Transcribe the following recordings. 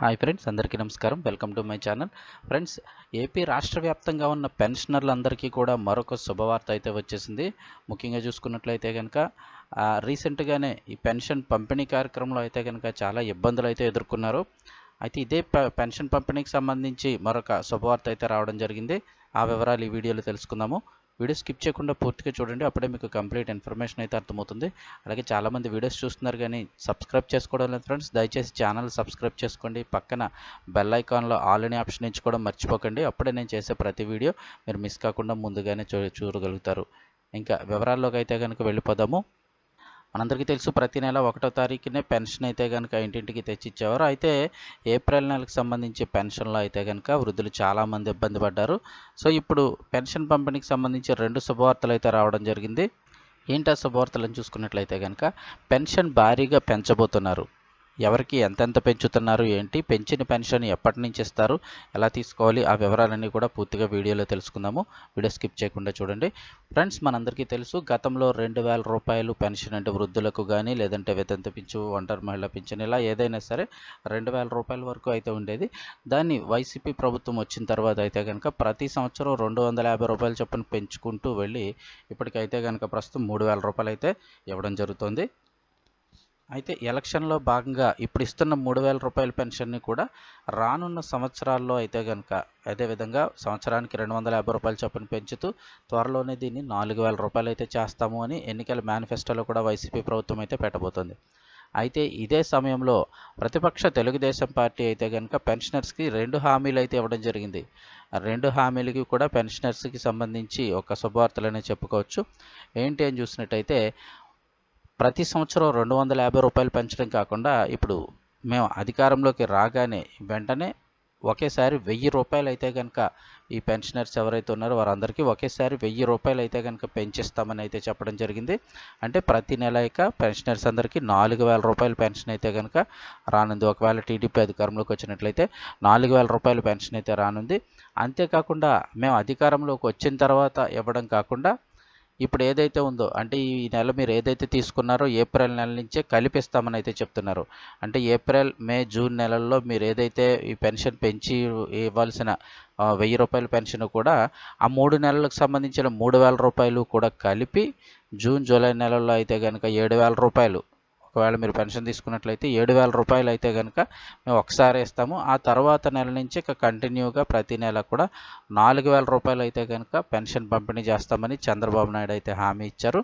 Hi friends అందరికీ నమస్కారం. Welcome to my channel friends AP రాష్ట్ర వ్యాప్తంగా ఉన్న పెన్షనర్లందరికీ కూడా మరొక శుభవార్త అయితే వచ్చేసింది. ముఖ్యంగా చూసుకున్నట్లయితే కనుక రీసెంట్గానే ఈ పెన్షన్ పంపిణీ కార్యక్రమంలో అయితే కనుక చాలా ఇబ్బందులు అయితే ఎదుర్కొన్నారు. అయితే ఇదే పె- పెన్షన్ పంపిణీకి సంబంధించి మరొక శుభవార్త అయితే రావడం జరిగింది. ఆ వివరాలు ఈ వీడియోలో తెలుసుకుందాము. వీడియో స్కిప్ చేయకుండా పూర్తిగా చూడండి. అప్పుడే మీకు కంప్లీట్ ఇన్ఫర్మేషన్ అయితే అర్థమవుతుంది. అలాగే చాలామంది వీడియోస్ చూస్తున్నారు కానీ సబ్స్క్రైబ్ చేసుకోవడం లేదు ఫ్రెండ్స్. దయచేసి ఛానల్ సబ్స్క్రైబ్ చేసుకోండి. పక్కన బెల్ ఐకాన్లో ఆల్ అనే ఆప్షన్ ఎంచుకోవడం మర్చిపోకండి. అప్పుడే నేను చేసే ప్రతి వీడియో మీరు మిస్ కాకుండా ముందుగానే చూ చూడగలుగుతారు. ఇంకా వివరాల్లోకి అయితే కనుక వెళ్ళిపోదాము. మనందరికీ తెలుసు ప్రతి నెల ఒకటో తారీఖునే పెన్షన్ అయితే కనుక ఇంటింటికి తెచ్చిచ్చేవారు. అయితే ఏప్రిల్ నెలకు సంబంధించి పెన్షన్లో అయితే కనుక వృద్ధులు చాలామంది ఇబ్బంది పడ్డారు. సో ఇప్పుడు పెన్షన్ పంపిణీకి సంబంధించి రెండు శుభవార్తలు అయితే రావడం జరిగింది. ఏంటి ఆ శుభవార్తలను చూసుకున్నట్లయితే కనుక పెన్షన్ భారీగా పెంచబోతున్నారు. ఎవరికి ఎంతెంత పెంచుతున్నారు ఏంటి పెంచిన పెన్షన్ ఎప్పటి నుంచి ఇస్తారు ఎలా తీసుకోవాలి ఆ వివరాలన్నీ కూడా పూర్తిగా వీడియోలో తెలుసుకుందాము. వీడియో స్కిప్ చేయకుండా చూడండి. ఫ్రెండ్స్ మనందరికీ తెలుసు గతంలో రెండు వేల రూపాయలు పెన్షన్ అంటే వృద్ధులకు కానీ లేదంటే వితంత పింఛు ఒంటరి మహిళ పింఛన్ ఇలా ఏదైనా సరే రెండు వేల రూపాయల వరకు అయితే ఉండేది. దాన్ని వైసీపీ ప్రభుత్వం వచ్చిన తర్వాత అయితే కనుక ప్రతి సంవత్సరం రెండు వందల యాభై రూపాయల చొప్పున పెంచుకుంటూ వెళ్ళి ఇప్పటికైతే కనుక ప్రస్తుతం మూడు వేల రూపాయలు అయితే ఇవ్వడం జరుగుతుంది. అయితే ఎలక్షన్లో భాగంగా ఇప్పుడు ఇస్తున్న మూడు వేల రూపాయల పెన్షన్ని కూడా రానున్న సంవత్సరాల్లో అయితే కనుక అదేవిధంగా సంవత్సరానికి రెండు వందల యాభై రూపాయల చొప్పున పెంచుతూ త్వరలోనే దీన్ని నాలుగు వేల రూపాయలు అయితే చేస్తాము అని ఎన్నికల మేనిఫెస్టోలో కూడా వైసీపీ ప్రభుత్వం అయితే పెట్టబోతుంది. అయితే ఇదే సమయంలో ప్రతిపక్ష తెలుగుదేశం పార్టీ అయితే కనుక పెన్షనర్స్కి రెండు హామీలు అయితే ఇవ్వడం జరిగింది. రెండు హామీలకి కూడా పెన్షనర్స్కి సంబంధించి ఒక శుభవార్తలనే చెప్పుకోవచ్చు. ఏంటి అని చూసినట్టయితే ప్రతి సంవత్సరం రెండు వందల యాభై రూపాయలు పెంచడం కాకుండా ఇప్పుడు మేము అధికారంలోకి రాగానే వెంటనే ఒకేసారి వెయ్యి రూపాయలు అయితే కనుక ఈ పెన్షనర్స్ ఎవరైతే ఉన్నారో వారందరికీ ఒకేసారి వెయ్యి రూపాయలు అయితే కనుక పెంచిస్తామని అయితే చెప్పడం జరిగింది. అంటే ప్రతి నెల ఇక పెన్షనర్స్ అందరికీ నాలుగు వేల రూపాయలు పెన్షన్ అయితే కనుక రానుంది. ఒకవేళ టీడీపీ అధికారంలోకి వచ్చినట్లయితే నాలుగు వేల రూపాయలు పెన్షన్ అయితే రానుంది. అంతేకాకుండా మేము అధికారంలోకి వచ్చిన తర్వాత ఇవ్వడం కాకుండా ఇప్పుడు ఏదైతే ఉందో అంటే ఈ నెల మీరు ఏదైతే తీసుకున్నారో ఏప్రిల్ నెల నుంచే కలిపిస్తామని అయితే చెప్తున్నారు. అంటే ఏప్రిల్ మే జూన్ నెలల్లో మీరు ఏదైతే ఈ పెన్షన్ పెంచి ఇవ్వాల్సిన వెయ్యి రూపాయల పెన్షన్ కూడా ఆ మూడు నెలలకు సంబంధించిన మూడు వేల రూపాయలు కూడా కలిపి జూన్ జూలై నెలల్లో అయితే కనుక ఏడు వేల రూపాయలు ఒకవేళ మీరు పెన్షన్ తీసుకున్నట్లయితే ఏడు వేల రూపాయలు అయితే కనుక మేము ఒకసారి ఇస్తాము ఆ తర్వాత నెల నుంచి ఇక కంటిన్యూగా ప్రతి నెల కూడా నాలుగు వేల రూపాయలు అయితే కనుక పెన్షన్ పంపిణీ చేస్తామని చంద్రబాబు నాయుడు అయితే హామీ ఇచ్చారు.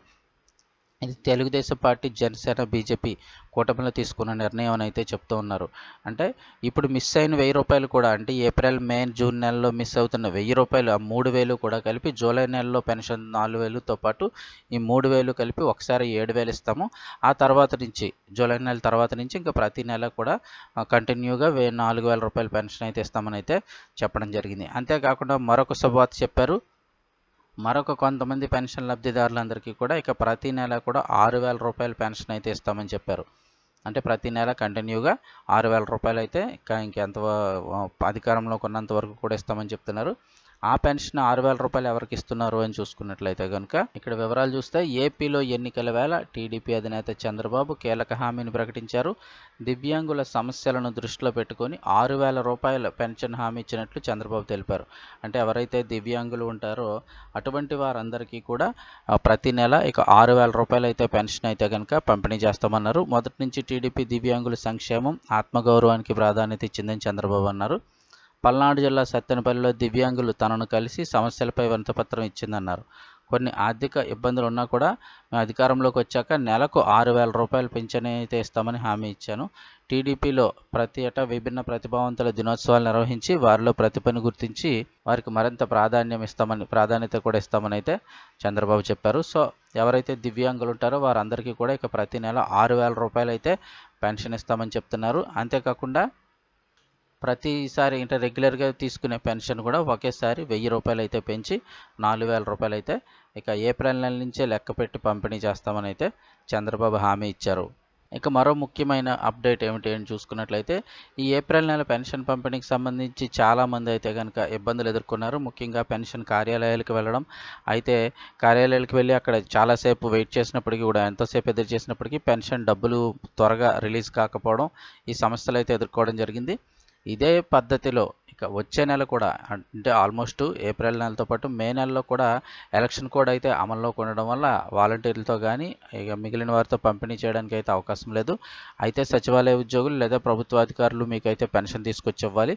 ఇది తెలుగుదేశం పార్టీ జనసేన బీజేపీ కూటమిలో తీసుకున్న నిర్ణయం అని అయితే చెప్తూ ఉన్నారు. అంటే ఇప్పుడు మిస్ అయిన వెయ్యి రూపాయలు కూడా అంటే ఏప్రిల్ మే జూన్ నెలలో మిస్ అవుతున్న వెయ్యి రూపాయలు ఆ మూడు వేలు కూడా కలిపి జూలై నెలలో పెన్షన్ నాలుగు వేలుతో పాటు ఈ మూడు వేలు కలిపి ఒకసారి ఏడు వేలు ఇస్తాము. ఆ తర్వాత నుంచి జూలై నెల తర్వాత నుంచి ఇంకా ప్రతి నెల కూడా కంటిన్యూగా వే నాలుగు వేల రూపాయల పెన్షన్ అయితే ఇస్తామని అయితే చెప్పడం జరిగింది. అంతేకాకుండా మరొక శుభవార్త చెప్పారు. మరొక కొంతమంది పెన్షన్ లబ్ధిదారులందరికీ కూడా ఇక ప్రతి నెల కూడా ఆరు వేల రూపాయల పెన్షన్ అయితే ఇస్తామని చెప్పారు. అంటే ప్రతి నెల కంటిన్యూగా ఆరు వేల రూపాయలు అయితే ఇంకా ఇంకెంత అధికారంలోకి ఉన్నంత వరకు కూడా ఇస్తామని చెప్తున్నారు. ఆ పెన్షన్ ఆరు వేల రూపాయలు ఎవరికి ఇస్తున్నారు అని చూసుకున్నట్లయితే కనుక ఇక్కడ వివరాలు చూస్తే ఏపీలో ఎన్నికల వేళ టీడీపీ అధినేత చంద్రబాబు కీలక హామీని ప్రకటించారు. దివ్యాంగుల సమస్యలను దృష్టిలో పెట్టుకొని ఆరు వేల రూపాయల పెన్షన్ హామీ ఇచ్చినట్లు చంద్రబాబు తెలిపారు. అంటే ఎవరైతే దివ్యాంగులు ఉంటారో అటువంటి వారందరికీ కూడా ప్రతి నెల ఇక ఆరు వేల రూపాయలు అయితే పెన్షన్ అయితే కనుక పంపిణీ చేస్తామన్నారు. మొదటి నుంచి టీడీపీ దివ్యాంగుల సంక్షేమం ఆత్మగౌరవానికి ప్రాధాన్యత ఇచ్చిందని చంద్రబాబు అన్నారు. పల్నాడు జిల్లా సత్తెనపల్లిలో దివ్యాంగులు తనను కలిసి సమస్యలపై వినతపత్రం ఇచ్చిందన్నారు. కొన్ని ఆర్థిక ఇబ్బందులు ఉన్నా కూడా మేము అధికారంలోకి వచ్చాక నెలకు ఆరు వేల రూపాయలు పెన్షన్ అయితే ఇస్తామని హామీ ఇచ్చాను. టీడీపీలో ప్రతి ఏటా విభిన్న ప్రతిభావంతుల దినోత్సవాలు నిర్వహించి వారిలో ప్రతిభను గుర్తించి వారికి మరింత ప్రాధాన్యం ఇస్తామని ప్రాధాన్యత కూడా ఇస్తామని అయితే చంద్రబాబు చెప్పారు. సో ఎవరైతే దివ్యాంగులు ఉంటారో వారందరికీ కూడా ఇక ప్రతి నెల ఆరు వేల రూపాయలు అయితే పెన్షన్ ఇస్తామని చెప్తున్నారు. అంతేకాకుండా ప్రతిసారి అంటే రెగ్యులర్గా తీసుకునే పెన్షన్ కూడా ఒకేసారి వెయ్యి రూపాయలు అయితే పెంచి నాలుగు వేల రూపాయలు అయితే ఇక ఏప్రిల్ నెల నుంచే లెక్క పెట్టి పంపిణీ చేస్తామని అయితే చంద్రబాబు హామీ ఇచ్చారు. ఇక మరో ముఖ్యమైన అప్డేట్ ఏమిటి అని చూసుకున్నట్లయితే ఈ ఏప్రిల్ నెల పెన్షన్ పంపిణీకి సంబంధించి చాలామంది అయితే కనుక ఇబ్బందులు ఎదుర్కొన్నారు. ముఖ్యంగా పెన్షన్ కార్యాలయాలకు వెళ్ళడం అయితే కార్యాలయాలకు వెళ్ళి అక్కడ చాలాసేపు వెయిట్ చేసినప్పటికీ కూడా ఎంతోసేపు ఎదురు చేసినప్పటికీ పెన్షన్ డబ్బులు త్వరగా రిలీజ్ కాకపోవడం ఈ సమస్యలు అయితే ఎదుర్కోవడం జరిగింది. ఇదే పద్ధతిలో ఇక వచ్చే నెల కూడా అంటే ఆల్మోస్ట్ ఏప్రిల్ నెలతో పాటు మే నెలలో కూడా ఎలక్షన్ కోడ్ అయితే అమల్లోకి ఉండడం వల్ల వాలంటీర్లతో కానీ ఇక మిగిలిన వారితో పంపిణీ చేయడానికి అయితే అవకాశం లేదు. అయితే సచివాలయ ఉద్యోగులు లేదా ప్రభుత్వ అధికారులు మీకైతే పెన్షన్ తీసుకొచ్చి ఇవ్వాలి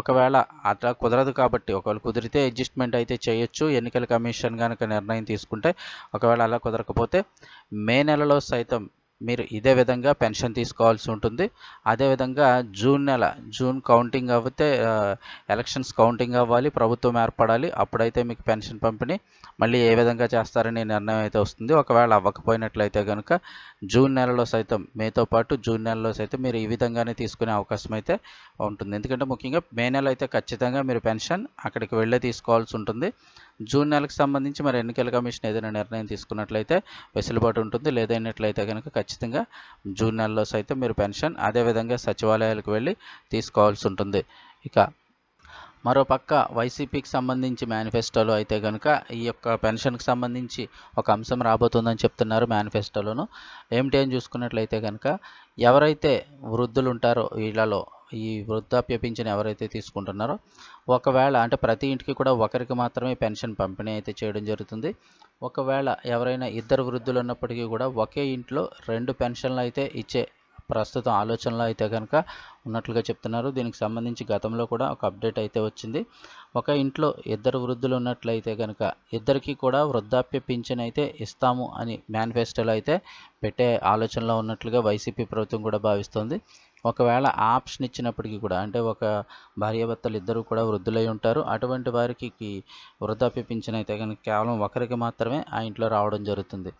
ఒకవేళ అట్లా కుదరదు కాబట్టి ఒకవేళ కుదిరితే అడ్జస్ట్మెంట్ అయితే చేయొచ్చు. ఎన్నికల కమిషన్ కనుక నిర్ణయం తీసుకుంటే ఒకవేళ అలా కుదరకపోతే మే నెలలో సైతం మీరు ఇదే విధంగా పెన్షన్ తీసుకోవాల్సి ఉంటుంది. అదేవిధంగా జూన్ నెల జూన్ కౌంటింగ్ అవితే ఎలక్షన్స్ కౌంటింగ్ అవ్వాలి ప్రభుత్వం ఏర్పడాలి. అప్పుడైతే మీకు పెన్షన్ పంపిణీ మళ్ళీ ఏ విధంగా చేస్తారనే నిర్ణయం అయితే వస్తుంది. ఒకవేళ అవ్వకపోయినట్లయితే కనుక జూన్ నెలలో సైతం మేతో పాటు జూన్ నెలలో సైతం మీరు ఈ విధంగానే తీసుకునే అవకాశం అయితే ఉంటుంది. ఎందుకంటే ముఖ్యంగా మే నెల అయితే ఖచ్చితంగా మీరు పెన్షన్ అక్కడికి వెళ్ళే తీసుకోవాల్సి ఉంటుంది. జూన్ నెలకు సంబంధించి మరి ఎన్నికల కమిషన్ ఏదైనా నిర్ణయం తీసుకున్నట్లయితే వెసులుబాటు ఉంటుంది. లేదైనట్లయితే కనుక ఖచ్చితంగా జూన్ నెలలో సైతం మీరు పెన్షన్ అదేవిధంగా సచివాలయాలకు వెళ్ళి తీసుకోవాల్సి ఉంటుంది. ఇక మరోపక్క వైసీపీకి సంబంధించి మేనిఫెస్టోలో అయితే కనుక ఈ యొక్క పెన్షన్కి సంబంధించి ఒక అంశం రాబోతుందని చెప్తున్నారు మేనిఫెస్టోలోను. ఏమిటి అని చూసుకున్నట్లయితే కనుక ఎవరైతే వృద్ధులు ఉంటారో వీళ్ళలో ఈ వృద్ధాప్య పింఛన్ ఎవరైతే తీసుకుంటున్నారో ఒకవేళ అంటే ప్రతి ఇంటికి కూడా ఒకరికి మాత్రమే పెన్షన్ పంపిణీ అయితే చేయడం జరుగుతుంది. ఒకవేళ ఎవరైనా ఇద్దరు వృద్ధులు ఉన్నప్పటికీ కూడా ఒకే ఇంట్లో రెండు పెన్షన్లు అయితే ఇచ్చే ప్రస్తుతం ఆలోచనలో అయితే కనుక ఉన్నట్లుగా చెప్తున్నారు. దీనికి సంబంధించి గతంలో కూడా ఒక అప్డేట్ అయితే వచ్చింది. ఒక ఇంట్లో ఇద్దరు వృద్ధులు ఉన్నట్లయితే కనుక ఇద్దరికి కూడా వృద్ధాప్య పింఛన్ అయితే ఇస్తాము అని మేనిఫెస్టోలో అయితే పెట్టే ఆలోచనలో ఉన్నట్లుగా వైసీపీ ప్రభుత్వం కూడా భావిస్తోంది. ఒకవేళ ఆప్షన్ ఇచ్చినప్పటికీ కూడా అంటే ఒక భార్యాభర్తలు ఇద్దరు కూడా వృద్ధులై ఉంటారు. అటువంటి వారికి వృద్ధాప్య పింఛన్ అయితే కనుక కేవలం ఒకరికి మాత్రమే ఆ ఇంట్లో రావడం జరుగుతుంది.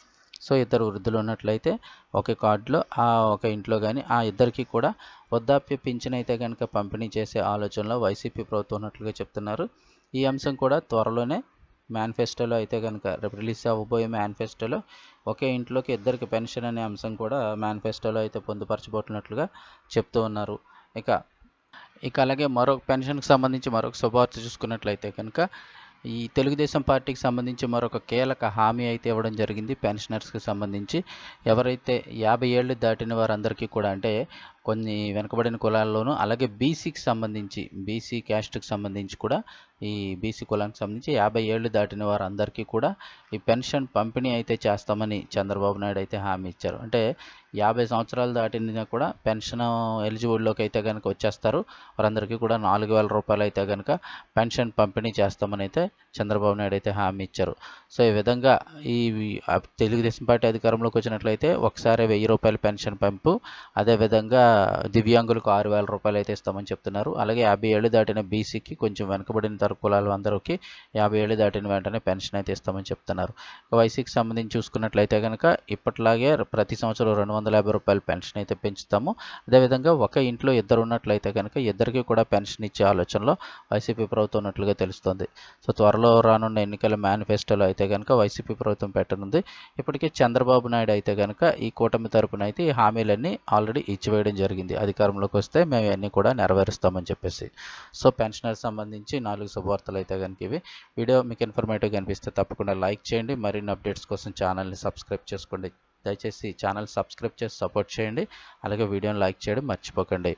సో ఇద్దరు వృద్ధులు ఉన్నట్లయితే ఒకే కార్డులో ఆ ఒక ఇంట్లో కానీ ఆ ఇద్దరికి కూడా వృద్ధాప్య పింఛన్ అయితే కనుక పంపిణీ చేసే ఆలోచనలో వైసీపీ ప్రభుత్వం ఉన్నట్లుగా చెప్తున్నారు. ఈ అంశం కూడా త్వరలోనే మేనిఫెస్టోలో అయితే కనుక రేపు రిలీజ్ అవ్వబోయే మేనిఫెస్టోలో ఒకే ఇంట్లోకి ఇద్దరికి పెన్షన్ అనే అంశం కూడా మేనిఫెస్టోలో అయితే పొందుపరచబోతున్నట్లుగా చెప్తూ ఉన్నారు. ఇక ఇక అలాగే మరొక పెన్షన్కి సంబంధించి మరొక శుభవార్త చూసుకున్నట్లయితే కనుక ఈ తెలుగుదేశం పార్టీకి సంబంధించి మరొక కీలక హామీ అయితే ఇవ్వడం జరిగింది పెన్షనర్స్కి సంబంధించి. ఎవరైతే యాభై ఏళ్ళు దాటిన వారందరికీ కూడా అంటే కొన్ని వెనుకబడిన కులాల్లోనూ అలాగే బీసీకి సంబంధించి బీసీ క్యాస్ట్కి సంబంధించి కూడా ఈ బీసీ కులానికి సంబంధించి యాభై ఏళ్ళు దాటిన వారందరికీ కూడా ఈ పెన్షన్ పంపిణీ అయితే చేస్తామని చంద్రబాబు నాయుడు అయితే హామీ ఇచ్చారు. అంటే యాభై సంవత్సరాలు దాటిన కూడా పెన్షన్ ఎలిజిబుల్లోకి అయితే కనుక వచ్చేస్తారు. వారందరికీ కూడా నాలుగు వేల రూపాయలు అయితే కనుక పెన్షన్ పంపిణీ చేస్తామని అయితే చంద్రబాబు నాయుడు అయితే హామీ ఇచ్చారు. సో ఈ విధంగా ఈ తెలుగుదేశం పార్టీ అధికారంలోకి వచ్చినట్లయితే ఒకసారి వెయ్యి రూపాయల పెన్షన్ పంపు అదేవిధంగా దివ్యాంగులకు ఆరు వేల రూపాయలు అయితే ఇస్తామని చెప్తున్నారు. అలాగే యాభై ఏళ్ళు దాటిన బీసీకి కొంచెం వెనుకబడిన తర కులాలు అందరికీ యాభై ఏళ్ళు దాటిన వెంటనే పెన్షన్ అయితే ఇస్తామని చెప్తున్నారు. వైసీకి సంబంధించి చూసుకున్నట్లయితే కనుక ఇప్పట్లాగే ప్రతి సంవత్సరం రెండు వందల యాభై రూపాయలు పెన్షన్ అయితే పెంచుతాము. అదేవిధంగా ఒక ఇంట్లో ఇద్దరు ఉన్నట్లయితే కనుక ఇద్దరికి కూడా పెన్షన్ ఇచ్చే ఆలోచనలో వైసీపీ ప్రభుత్వం ఉన్నట్లుగా తెలుస్తుంది. సో త్వరలో రానున్న ఎన్నికల మేనిఫెస్టోలో అయితే కనుక వైసీపీ ప్రభుత్వం పెట్టనుంది. ఇప్పటికే చంద్రబాబు నాయుడు అయితే కనుక ఈ కూటమి తరపున అయితే ఈ హామీలన్నీ ఆల్రెడీ ఇచ్చివేయడం జరిగింది. అధికారంలోకి వస్తే మేము ఇవన్నీ కూడా నెరవేరుస్తామని చెప్పేసి. సో పెన్షనర్ సంబంధించి నాలుగు శుభవార్తలు అయితే కనుక ఇవి. వీడియో మీకు ఇన్ఫర్మేటివ్గా కనిపిస్తే తప్పకుండా లైక్ చేయండి. మరిన్ని అప్డేట్స్ కోసం ఛానల్ని సబ్స్క్రైబ్ చేసుకోండి. దయచేసి ఛానల్ సబ్స్క్రైబ్ చేసి సపోర్ట్ చేయండి. అలాగే వీడియోని లైక్ చేయడం మర్చిపోకండి.